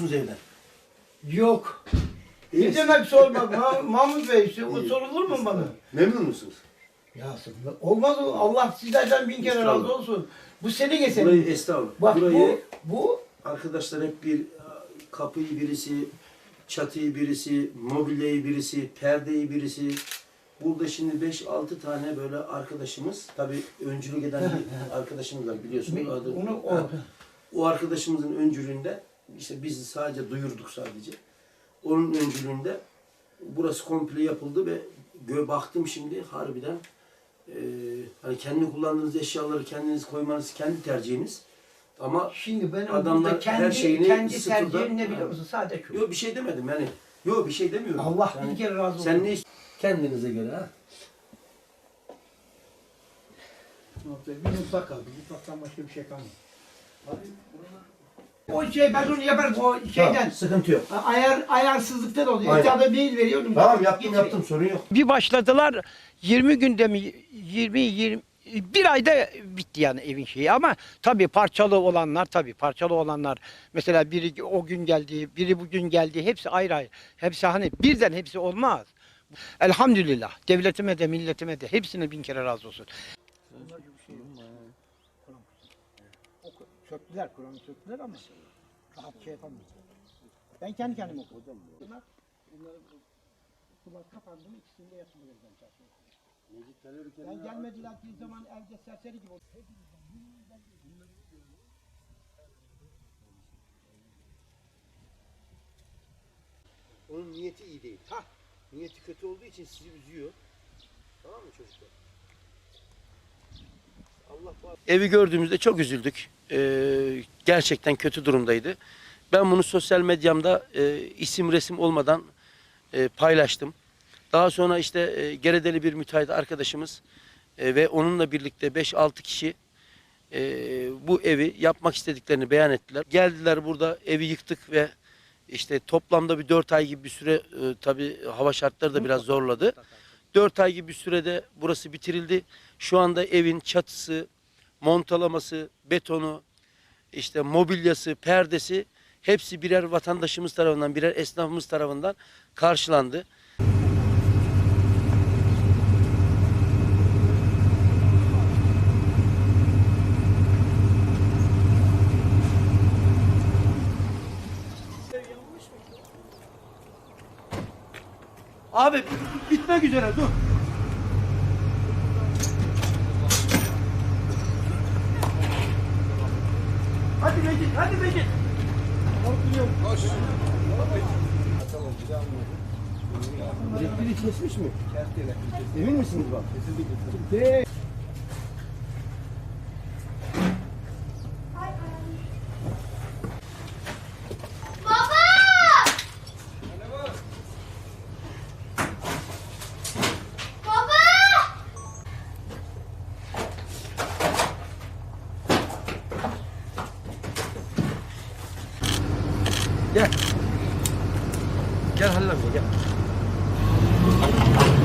musunuz evden? Yok. Ne demek sormak Ma- Mahmut Bey? işte O sorulur mu bana? Memnun musunuz? Ya sıkıntı- olmaz mı? Allah sizlerden bin kere Estağfurullah. razı olsun. Bu senin eserin. Burayı estağfurullah. Bak Burayı bu, bu arkadaşlar hep bir kapıyı birisi, çatıyı birisi, mobilyayı birisi, perdeyi birisi. Burada şimdi 5-6 tane böyle arkadaşımız, tabii öncülük eden bir arkadaşımız var biliyorsunuz. Adı, onu o, o arkadaşımızın öncülüğünde işte biz sadece duyurduk sadece. Onun öncülüğünde burası komple yapıldı ve gö baktım şimdi harbiden e, hani kendi kullandığınız eşyaları kendiniz koymanız kendi tercihiniz. Ama Şimdi benim Adamlar burada kendi, her şeyini kendi sıfırdan- tercihim ne biliyor musun? Sadece şu. yok bir şey demedim yani. Yok bir şey demiyorum. Allah Yani bin kere razı olsun. Sen ne kendinize göre ha? Bir mutfak kaldı. Mutfaktan başka bir şey kalmadı. O şey ben onu yaparım o şeyden. Tamam, sıkıntı yok. Ayar, ayarsızlıktan oluyor. Aynen. Etrafta mail veriyordum. Tamam yaptım Gitmiyor. yaptım sorun yok. Bir başladılar 20 günde mi 20 20 bir ayda bitti yani evin şeyi ama tabii parçalı olanlar tabii parçalı olanlar mesela biri o gün geldi, biri bugün geldi hepsi ayrı ayrı. Hepsi hani birden hepsi olmaz. Elhamdülillah devletime de milletime de hepsine bin kere razı olsun. Söktüler, Kur'an'ı söktüler ama rahat şey yapamıyoruz. Ben kendi kendime okudum. Bunlar, bunları sular kapandı mı ikisini de yapmıyoruz ben çalışıyorum. Ben gelmediler bir zaman evde serseri gibi oldu. Onun niyeti iyi değil. Ha. Niyeti kötü olduğu için sizi üzüyor. Tamam mı çocuklar? Evi gördüğümüzde çok üzüldük. Ee, gerçekten kötü durumdaydı. Ben bunu sosyal medyamda e, isim resim olmadan e, paylaştım. Daha sonra işte e, Geredeli bir müteahhit arkadaşımız e, ve onunla birlikte 5-6 kişi e, bu evi yapmak istediklerini beyan ettiler. Geldiler burada evi yıktık ve işte toplamda bir 4 ay gibi bir süre e, tabii hava şartları da biraz zorladı. 4 ay gibi bir sürede burası bitirildi. Şu anda evin çatısı, montalaması, betonu, işte mobilyası, perdesi hepsi birer vatandaşımız tarafından, birer esnafımız tarafından karşılandı. Abi bitmek üzere dur. Hadi Mecit, hadi Mecit. Elektriği kesmiş mi? Emin misiniz bak? Gel. Gel Halil amca gel.